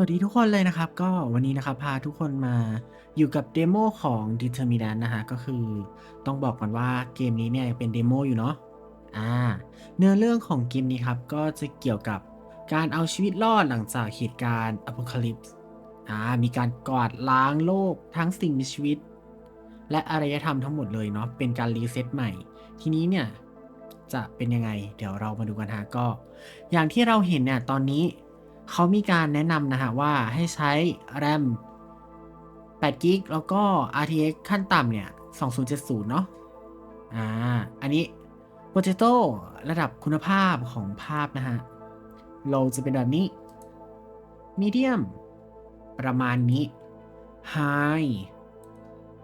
วัสดีทุกคนเลยนะครับ ก็วันนี้นะครับพาทุกคนมาอยู่กับเดโมของ Determinant นะฮะ ก็คือต้องบอกก่อนว่าเกมนี้เนี่ยเป็นเดโมอยู่เนาะอ่าเนื้อเรื่องของเกมนี้ครับ ก็จะเกี่ยวกับการเอาชีวิตรอดหลังจากเหตุการณ์อ p o c a l y p s อ่ามีการกวาดล้างโลกทั้งสิ่งมีชีวิต และอารยธรรมทั้งหมดเลยเนาะเป็นการรีเซ็ตใหม่ ทีนี้เนี่ยจะเป็นยังไง เดี๋ยวเรามาดูกันฮะก็ อย่างที่เราเห็นเนี่ยตอนนี้ เขามีการแนะนำนะฮะว่าให้ใช้ RAM 8 g b แล้วก็ RTX ขั้นต่ำเนี่ย 2070 เนาะอ่า อันนี้ Potato ระดับคุณภาพของภาพนะฮะ Low จะเป็นแบบนี้ Medium ประมาณนี้ High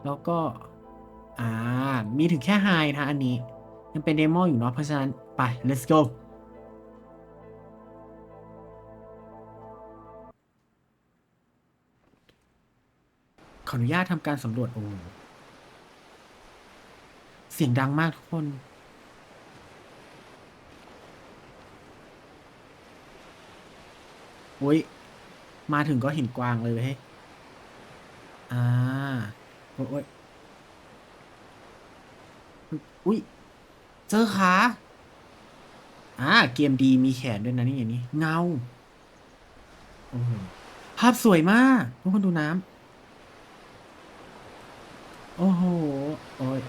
แล้วก็ อ่า มีถึงแค่ High นะฮะอันนี้ ยังเป็นเดโมอยู่เนาะ เพราะฉะนั้น ไป let's go ขออนุญาตทำการสำรวจโอ้เสียงดังมากทุกคน โอ้ย มาถึงก็เห็นกวางเลยเว้ยอ่าโอ้ยโอ้ยอุ้ย เจอขาอ่า เกมดีมีแขนด้วยนะนี่อย่างนี้ เงา โอ้โห ภาพสวยมาก ทุกคนดูน้ำ โอ้โห โอ้ย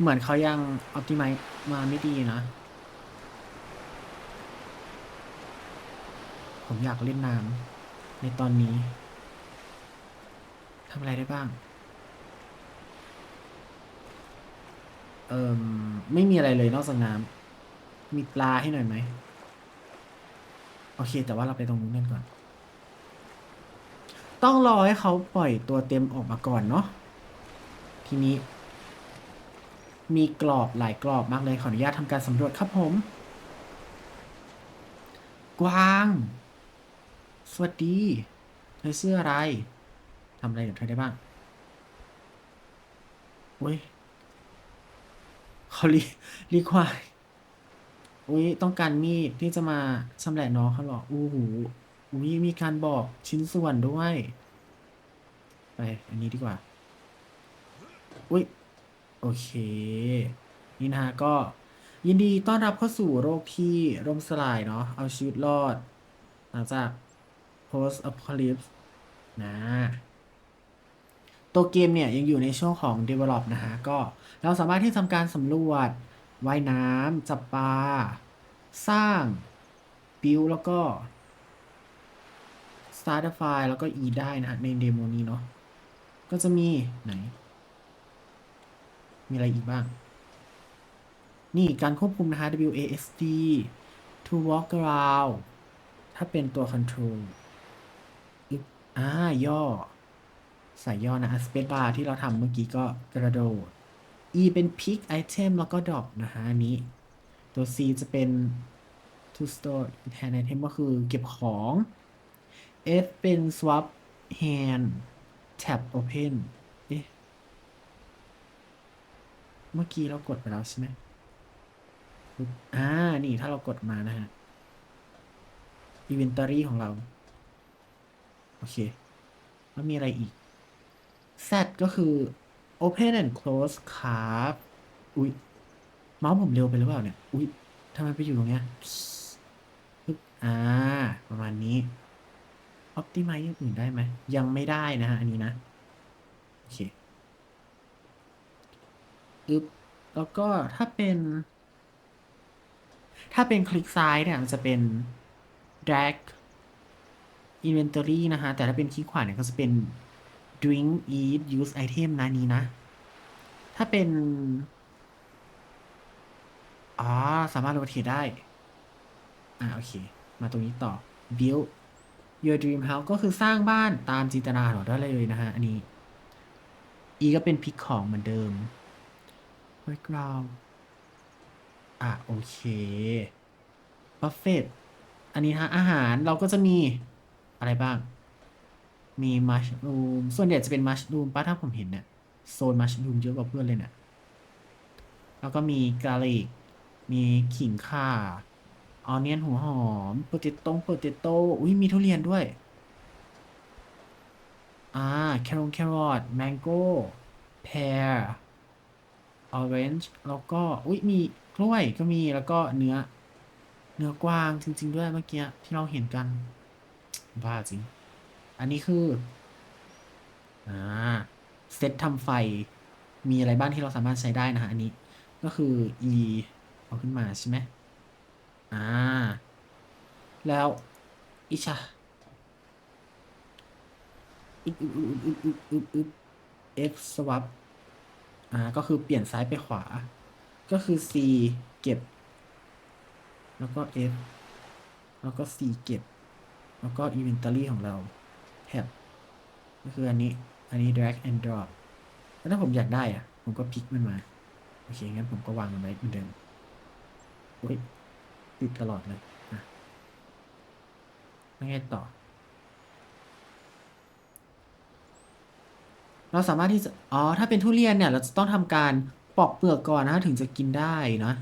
เหมือนเขายังอ p ติ i z e มาไม่ดีนะ ผมอยากเล่นน้ำในตอนนี้ ทำอะไรได้บ้าง เอ่มไม่มีอะไรเลยนอกจากน้ำ มีปลาให้หน่อยไหม โอเค แต่ว่าเราไปตรงนู้นกันก่อน ต้องรอให้เขาปล่อยตัวเต็มออกมาก่อนเนาะ ทีนี้ มีกรอบหลายกรอบมากเลยขออนุญาตทำการสำรวจครับผม กวาง สวัสดี เธอเสื้ออะไรทำอะไรกับเธอได้บ้างเว้ยเขารีรีควายอุ้ยต้องการมีดที่จะมาชำแหละน้องเขาหรออู้หูอุ้ยมีการบอกชิ้นส่วนด้วย ไป อันนี้ดีกว่า อุ้ยโอเค นี่นะฮะก็ยินดีต้อนรับเข้าสู่โรคที่ร่มสลายเนาะเอาชีวิตรอด หลังจาก post apocalypse นะตัวเกมเนี่ยยังอยู่ในช่วงของ develop นะฮะก็เราสามารถที่ทำการสำรวจว่ายน้ำจับปลาสร้าง build แล้วก็ start a file แล้วก็ e ได้นะฮะในเดโมนี้เนาะก็จะมีไหน มีอะไรอีกบ้าง นี่การควบคุมนะฮะ WASD to walk around ถ้าเป็นตัว control อ่า ย่อ ใส่ย่อนะ space bar ที่เราทำเมื่อกี้ก็กระโดด E เป็น pick item แล้วก็ drop นะฮะอันนี้ ตัว C จะเป็น to store hand item ก็คือเก็บของ F เป็น swap hand tab open เอ๊ะ เมื่อกี้เรากดไปแล้วใช่ไหมอ่า นี่ถ้าเรากดมานะฮะ inventory ของเรา โอเค แล้วมีอะไรอีก Z ก็คือ open and close ครับอุ๊ย เมาส์ผมเร็วไปหรือเปล่าเนี่ย อุ๊ยทำไมไปอยู่ตรงเนี้ยอ่า ประมาณนี้ optimize อย่างอื่นได้ไหม ยังไม่ได้นะฮะ อันนี้นะ โอเค อึบแล้วก็ถ้าเป็น ถ้าเป็นคลิกซ้ายเนี่ยมันจะเป็น drag inventory นะฮะ แต่ถ้าเป็นคลิกขวาเนี่ยก็จะเป็น drink eat use item นะนี้นะ ถ้าเป็นอ๋อสามารถโรเทตได้ อ่าโอเค มาตรงนี้ต่อ build your dream house ก็คือสร้างบ้านตามจินตนาของเราได้เลยนะฮะ อันนี้ e ก็เป็นพิกของเหมือนเดิม background อะ โอเคบัฟเฟตอันนี้ฮะอาหารเราก็จะมีอะไรบ้าง มีมัชรูม ส่วนใหญ่จะเป็นมัชรูมป้าถ้าผมเห็นเนี่ยโซนมัชรูมเยอะกว่าเพื่อนเลยเนี่ยแล้วก็มีกาลิก มีขิงข่าออเนียนหัวหอมโปเตโต้โปเตโต้อุ้ยมีทุเรียนด้วย อ่า แครอทแครอทแมงโก้แพร ออเรนจ์แล้วก็ อุ้ยมีกล้วยก็มีแล้วก็เนื้อ เนื้อกวางจริง ๆ ด้วยเมื่อกี้ที่เราเห็นกัน บ้าจริง อันนี้คือ อ่า เซตทำไฟ มีอะไรบ้างที่เราสามารถใช้ได้นะฮะอันนี้ ก็คือ e เอาขึ้นมาใช่ไหมอ่า แล้วอิชาอึบอึบอึบอึบอึบอึบ F swap อ่าก็คือเปลี่ยนซ้ายไปขวา ก็คือ C เก็บ แล้วก็ F แล้วก็ C เก็บ แล้วก็ inventory ของเรา แท็บก็คืออันนี้ อันนี้ drag and drop แล้วถ้าผมอยากได้อะผมก็พลิกมันมา โอเค งั้นผมก็วางมันไว้เหมือนเดิมโอ้ยติดตลอดเลยอะแล้วไงต่อ เราสามารถที่จะ อ๋อ ถ้าเป็นทุเรียนเนี่ย เราจะต้องทำการปอกเปลือกก่อนนะถึงจะกินได้นะ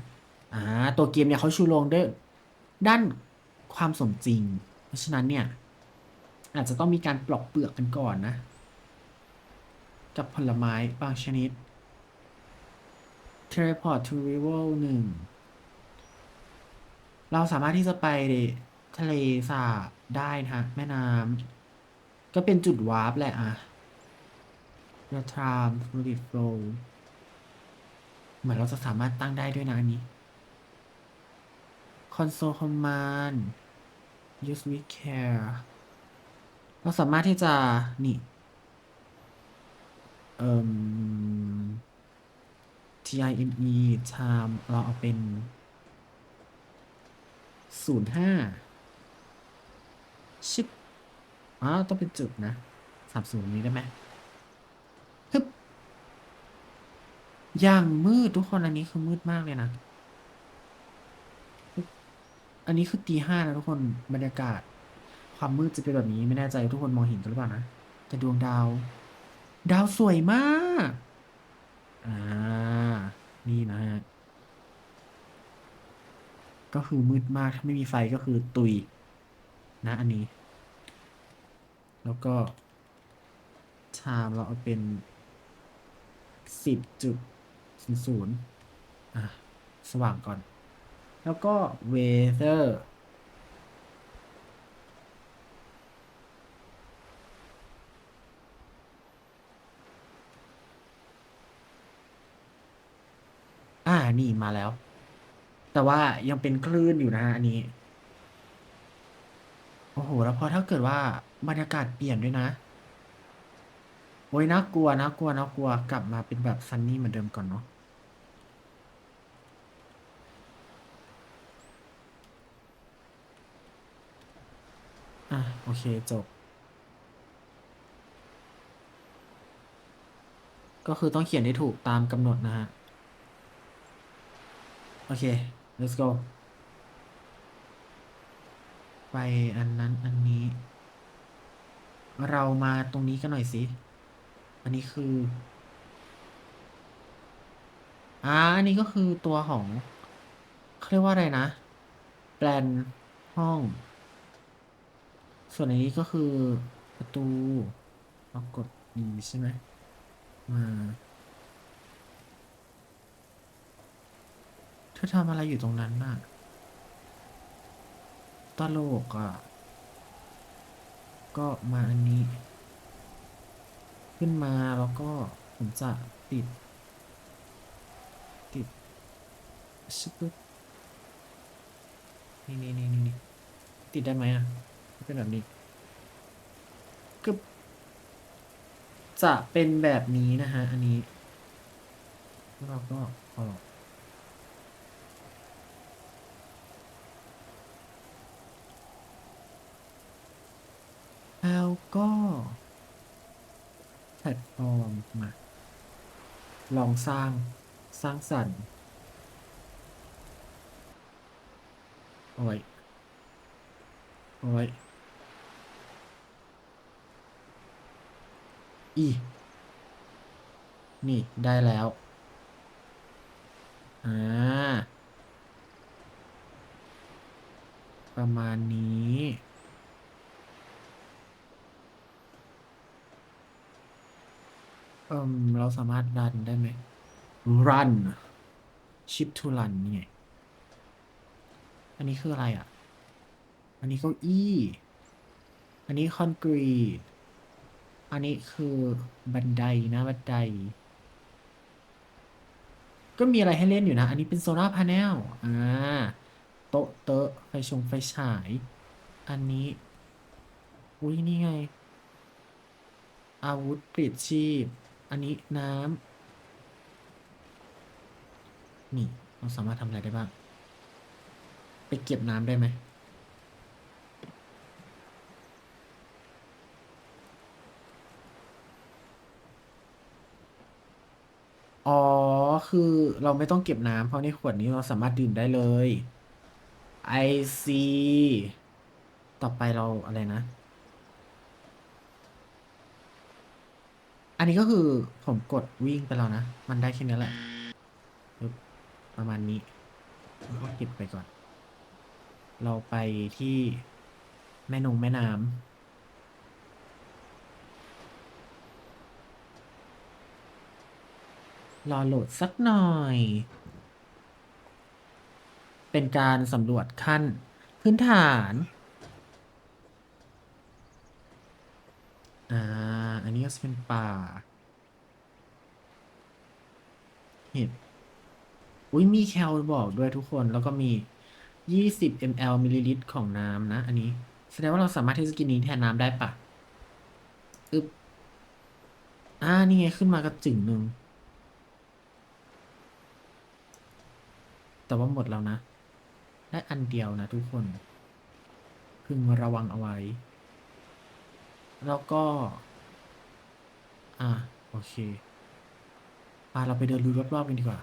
อ่า ตัวเกมเนี่ยเขาชูโรงด้วยด้านความสมจริง เพราะฉะนั้นเนี่ย อาจจะต้องมีการปลอกเปลือกกันก่อนนะ กับผลไม้บางชนิด Teleport to Rival หนึ่ง เราสามารถที่จะไปทะเลสาบได้นะฮะแม่น้ำก็เป็นจุดวาร์ปแหละอะ The time fluid flow เหมือนเราจะสามารถตั้งได้ด้วยนะอันนี้ console command use with care เราสามารถที่จะ นี่เอ่ม time time เราเอาเป็นศูนย์ห้าชิปอ๋อต้องเป็นจุดนะสามศูนย์นี้ได้ไหมฮึบ อย่างมืดทุกคนอันนี้คือมืดมากเลยนะ อันนี้คือตีห้านะทุกคนบรรยากาศ ความมืดจะเป็นแบบนี้ไม่แน่ใจทุกคนมองเห็นกันหรือเปล่านะ แต่ดวงดาว ดาวสวยมาก อ่า นี่นะฮะ ก็คือมืดมากถ้าไม่มีไฟก็คือตุย นะ อันนี้ แล้วก็ time เราเอาเป็นสิบจุด ศูนย์ศูนย์อะ สว่างก่อน แล้วก็ weather อ่า นี่มาแล้ว แต่ว่ายังเป็นคลื่นอยู่นะฮะอันนี้ โอ้โห แล้วพอถ้าเกิดว่าบรรยากาศเปลี่ยนด้วยนะ โอ้ยน่ากลัวน่ากลัวน่ากลัว กลับมาเป็นแบบซันนี่เหมือนเดิมก่อนเนาะ อะ โอเค จบ ก็คือต้องเขียนให้ถูกตามกำหนดนะฮะ โอเค let's go ไปอันนั้นอันนี้ เรามาตรงนี้กันหน่อยสิ อันนี้คืออ่าอันนี้ก็คือตัวของเขาเรียกว่าอะไรนะ แปลนห้อง ส่วนอันนี้ก็คือประตูเรากด E ใช่ไหมมาเธอทำอะไรอยู่ตรงนั้นน่ะตลกอะ ก็มาอันนี้ ขึ้นมาแล้วก็ผมจะติด ติดชิบดนี่นี่นี่นี่ติดได้ไหมอะ เป็นแบบนี้ก็จะเป็นแบบนี้นะฮะ อันนี้ เราก็ออกแล้วก็แพลตฟอร์มมา ลองสร้างสร้างสรรค์โอ้ยโอ้ย อีนี่ได้แล้ว อ่า ประมาณนี้เอ่มเราสามารถรันได้ไหม run ship to run นี่ไง อันนี้คืออะไรอะ อันนี้เก้าอี้ อันนี้คอนกรีต อันนี้คือบันไดนะบันได ก็มีอะไรให้เล่นอยู่นะ อันนี้เป็นโซลาร์พาเนลอ่าโต๊ะเตอะไฟชงไฟฉาย อันนี้ อุ้ยนี่ไง อาวุธปลิดชีพ อันนี้น้ำนี่เราสามารถทำอะไรได้บ้าง ไปเก็บน้ำได้ไหม คือเราไม่ต้องเก็บน้ำเพราะในขวดนี้เราสามารถดื่มได้เลย I see ต่อไปเราอะไรนะ อันนี้ก็คือผมกดวิ่งไปแล้วนะ มันได้แค่นี้แหละปึ๊บประมาณนี้แล้วก็เก็บไปก่อน เราไปที่แม่นงแม่น้ำ รอโหลดสักหน่อย เป็นการสำรวจขั้นพื้นฐานอ่าอันนี้ก็จะเป็นป่า เห็ด อุ้ยมีแคลบอกด้วยทุกคน แล้วก็มี 20 ml มิลลิลิตรของน้ำนะ อันนี้ แสดงว่าเราสามารถที่จะกินนี้แทนน้ำได้ปะอึบอ่า นี่ไง ขึ้นมากระจึงหนึ่ง แต่ว่าหมดแล้วนะ ได้อันเดียวนะทุกคน พึงระวังเอาไว้ แล้วก็ อ่าโอเคปาเราไปเดินดูรอบๆกันดีกว่า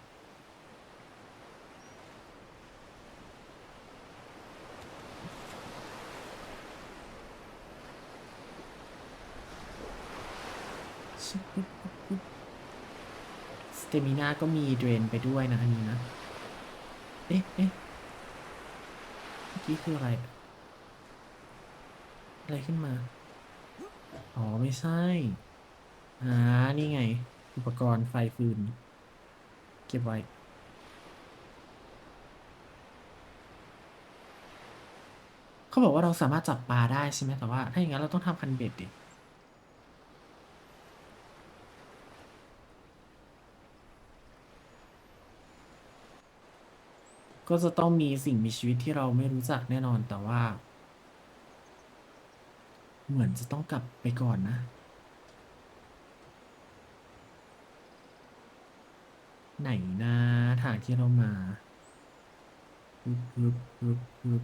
สเตมินาก็มีเดรนไปด้วยนะอันนี้นะ เอ๊ะเอ๊ะเมื่อกี้คืออะไร อะไรขึ้นมา อ๋อ ไม่ใช่ อ่า นี่ไง อุปกรณ์ไฟฟืน เก็บไว้ เขาบอกว่าเราสามารถจับปลาได้ใช่ไหมแต่ว่า ถ้าอย่างนั้นเราต้องทำคันเบ็ดดิ ก็จะต้องมีสิ่งมีชีวิตที่เราไม่รู้จักแน่นอนแต่ว่า เหมือนจะต้องกลับไปก่อนนะ ไหนนะทางที่เรามาฮึบฮึบฮึบฮึบ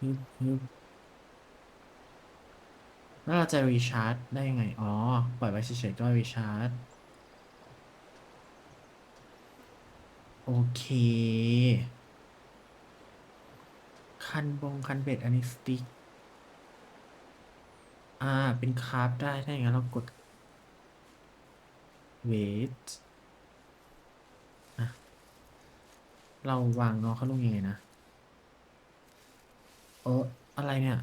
ฮึบฮึบแล้วเราจะรีชาร์จได้ยังไง อ๋อ ปล่อยไว้เฉยๆก็รีชาร์จ โอเค คันบงคันเบ็ดอันนี้สติ๊ก อ่า เป็นคราฟได้ ถ้าอย่างนั้นเรากด wait เราวางน้องเขาลงยังไงนะ โอ้อะไรเนี่ย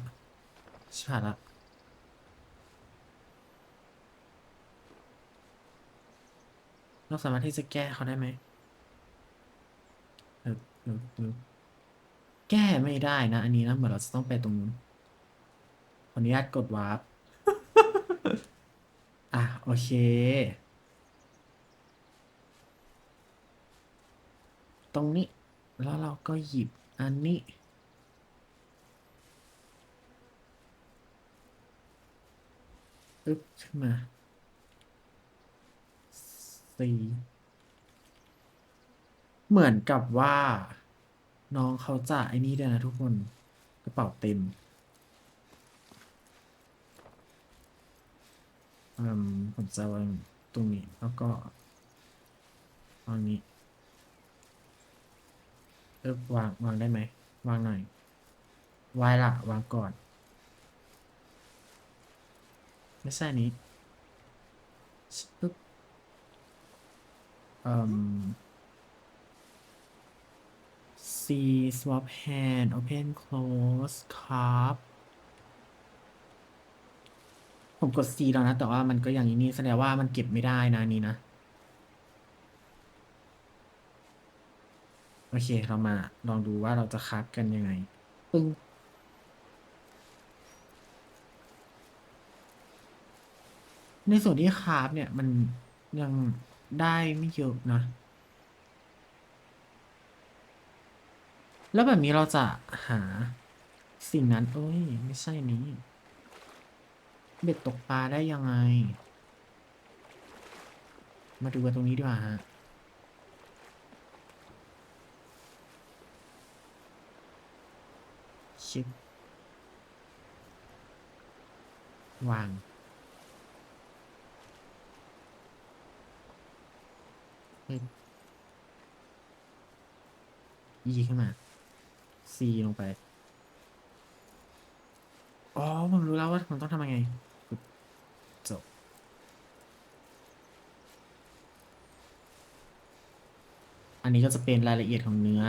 ชิบหายละเราสามารถที่จะแก้เขาได้ไหม เออเออเออแก้ไม่ได้นะ อันนี้นะ เหมือนเราจะต้องไปตรงนู้นขออนุญาตกดวาร์ปอะ โอเคตรงนี้ แล้วเราก็หยิบอันนี้ อึ๊บขึ้นมาสี่ เหมือนกับว่า น้องเขาจะไอ้นี่ด้วยนะทุกคนกระเป๋าเต็มอืมผมจะวางตรงนี้แล้วก็วางนี้เออวางวางได้ไหมวางหน่อยวายละวางก่อน ไม่ใช่นนี้ปึ๊บอืม swap hand open close ครับผมกด C แล้วนะ แต่ว่ามันก็อย่างนี้นี่แสดงว่ามันเก็บไม่ได้นะนนี้นะ โอเคเรามาลองดูว่าเราจะคับกันยังไง ปึ้งในส่วนที่คราฟเนี่ยมันยังได้ไม่เยอะนะ แล้วแบบนี้เราจะหาสิ่งนั้นเอ้ย ไม่ใช่นี้ เบ็ดตกปลาได้ยังไง มาดูกันตรงนี้ดีกว่าฮะชิปวางเฮ้ย E ขึ้นมา C ลงไป อ๋อ ผมรู้แล้วว่าผมต้องทำยังไงจบอันนี้ก็จะเป็นรายละเอียดของเนื้อ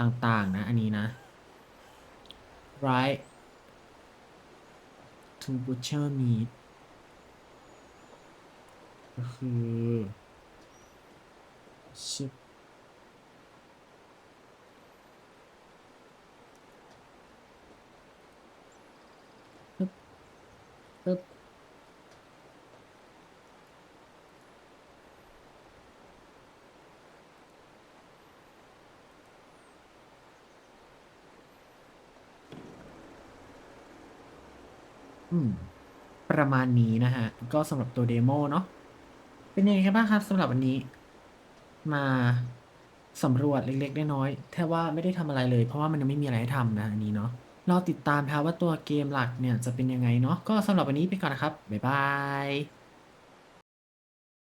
ต่างๆนะ อันนี้นะ right to butcher meat ก็คือชิป ปึ๊บอืม ประมาณนี้นะฮะ ก็สำหรับตัวเดโมเนาะเป็นยังไงกันบ้างครับสำหรับวันนี้ มาสำรวจเล็กๆน้อยๆแทบว่าไม่ได้ทำอะไรเลย เพราะว่ามันยังไม่มีอะไรให้ทำนะอันนี้เนาะ รอติดตามครับว่าตัวเกมหลักเนี่ยจะเป็นยังไงเนาะก็สำหรับวันนี้ไปก่อนนะครับบ๊ายบาย